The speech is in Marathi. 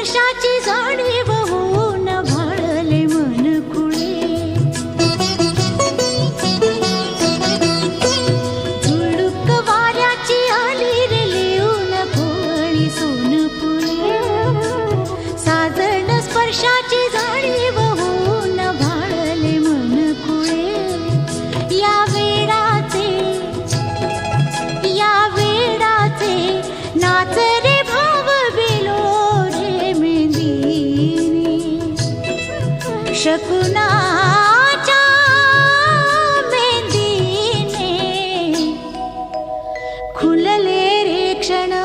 स्पर्शाची जाणीव होऊन मन वाऱ्याची आली रे लिहून पोळी सोन पुळे स्पर्शाची शकुना दीने खुलले रे क्षण